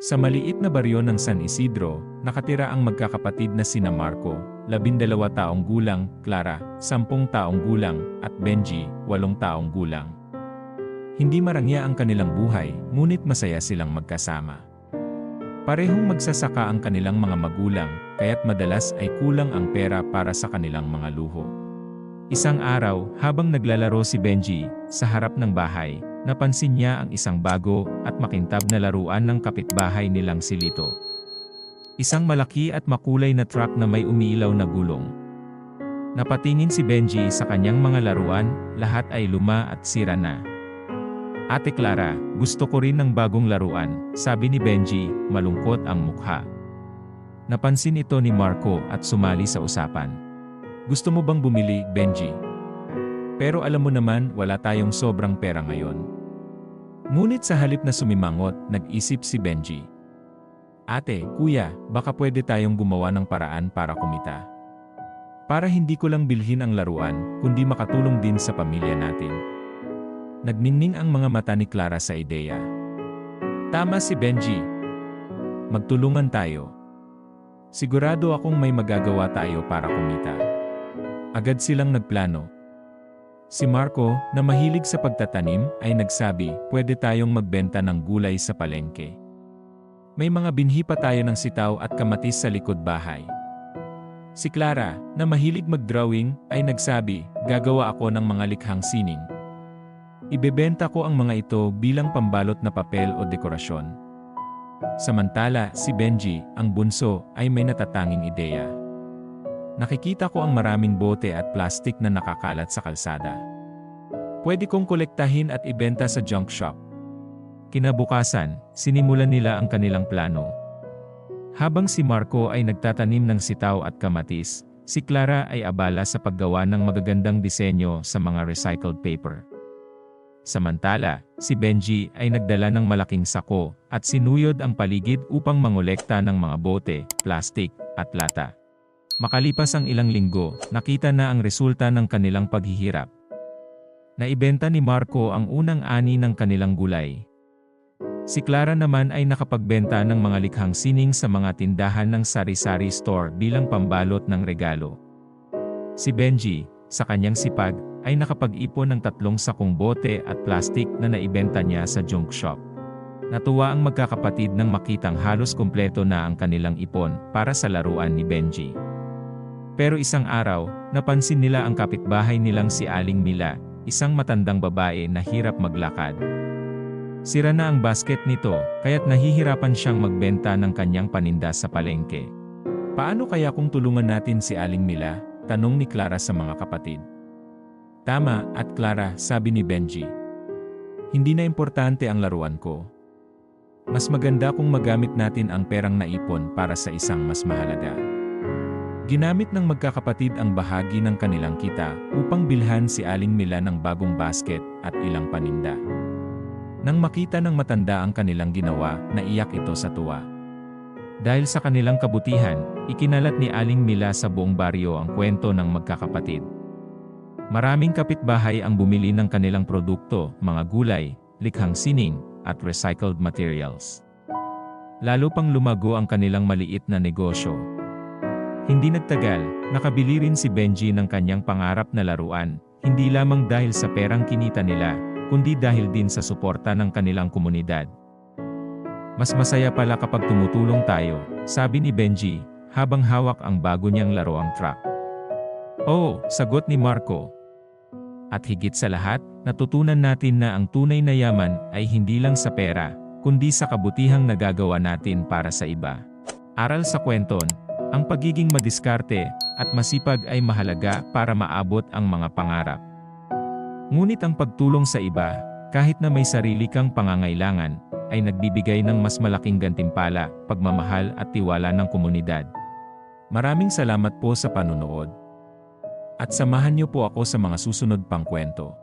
Sa maliit na baryo ng San Isidro, nakatira ang magkakapatid na sina Marco, labindalawa taong gulang, Clara, sampung taong gulang, at Benji, walong taong gulang. Hindi marangya ang kanilang buhay, ngunit masaya silang magkasama. Parehong magsasaka ang kanilang mga magulang, kaya't madalas ay kulang ang pera para sa kanilang mga luho. Isang araw, habang naglalaro si Benji, sa harap ng bahay, napansin niya ang isang bago at makintab na laruan ng kapitbahay nilang si Lito. Isang malaki at makulay na truck na may umiilaw na gulong. Napatingin si Benji sa kanyang mga laruan, lahat ay luma at sira na. Ate Clara, gusto ko rin ng bagong laruan, sabi ni Benji, malungkot ang mukha. Napansin ito ni Marco at sumali sa usapan. Gusto mo bang bumili, Benji? Pero alam mo naman, wala tayong sobrang pera ngayon. Ngunit sa halip na sumimangot, nag-isip si Benji. Ate, kuya, baka pwede tayong gumawa ng paraan para kumita. Para hindi ko lang bilhin ang laruan, kundi makatulong din sa pamilya natin. Nagninning ang mga mata ni Clara sa ideya. Tama si Benji. Magtulungan tayo. Sigurado akong may magagawa tayo para kumita. Agad silang nagplano. Si Marco, na mahilig sa pagtatanim, ay nagsabi, pwede tayong magbenta ng gulay sa palengke. May mga binhi pa tayo ng sitaw at kamatis sa likod bahay. Si Clara, na mahilig mag-drawing, ay nagsabi, gagawa ako ng mga likhang sining. Ibebenta ko ang mga ito bilang pambalot na papel o dekorasyon. Samantala, si Benji, ang bunso, ay may natatanging ideya. Nakikita ko ang maraming bote at plastik na nakakalat sa kalsada. Pwede kong kolektahin at ibenta sa junk shop. Kinabukasan, sinimulan nila ang kanilang plano. Habang si Marco ay nagtatanim ng sitaw at kamatis, si Clara ay abala sa paggawa ng magagandang disenyo sa mga recycled paper. Samantala, si Benji ay nagdala ng malaking sako at sinuyod ang paligid upang mangolekta ng mga bote, plastik, at lata. Makalipas ang ilang linggo, nakita na ang resulta ng kanilang paghihirap. Naibenta ni Marco ang unang ani ng kanilang gulay. Si Clara naman ay nakapagbenta ng mga likhang sining sa mga tindahan ng sari-sari store bilang pambalot ng regalo. Si Benji, sa kanyang sipag, ay nakapag-ipon ng tatlong sakong bote at plastik na naibenta niya sa junk shop. Natuwa ang magkakapatid nang makitang halos kumpleto na ang kanilang ipon para sa laruan ni Benji. Pero isang araw, napansin nila ang kapitbahay nilang si Aling Mila, isang matandang babae na hirap maglakad. Sira na ang basket nito, kaya't nahihirapan siyang magbenta ng kanyang paninda sa palengke. Paano kaya kung tulungan natin si Aling Mila? Tanong ni Clara sa mga kapatid. Tama, at Clara, sabi ni Benji. Hindi na importante ang laruan ko. Mas maganda kung magamit natin ang perang naipon para sa isang mas mahalaga. Ginamit ng magkakapatid ang bahagi ng kanilang kita upang bilhan si Aling Mila ng bagong basket at ilang paninda. Nang makita ng matanda ang kanilang ginawa, naiyak ito sa tuwa. Dahil sa kanilang kabutihan, ikinalat ni Aling Mila sa buong baryo ang kwento ng magkakapatid. Maraming kapitbahay ang bumili ng kanilang produkto, mga gulay, likhang sining, at recycled materials. Lalo pang lumago ang kanilang maliit na negosyo. Hindi nagtagal, nakabili rin si Benji ng kanyang pangarap na laruan, hindi lamang dahil sa perang kinita nila, kundi dahil din sa suporta ng kanilang komunidad. Mas masaya pala kapag tumutulong tayo, sabi ni Benji, habang hawak ang bago niyang laruang truck. Oh, sagot ni Marco. At higit sa lahat, natutunan natin na ang tunay na yaman ay hindi lang sa pera, kundi sa kabutihang nagagawa natin para sa iba. Aral sa kwenton, ang pagiging madiskarte at masipag ay mahalaga para maabot ang mga pangarap. Ngunit ang pagtulong sa iba, kahit na may sarili kang pangangailangan, ay nagbibigay ng mas malaking gantimpala, pagmamahal at tiwala ng komunidad. Maraming salamat po sa panunood. At samahan niyo po ako sa mga susunod pang kwento.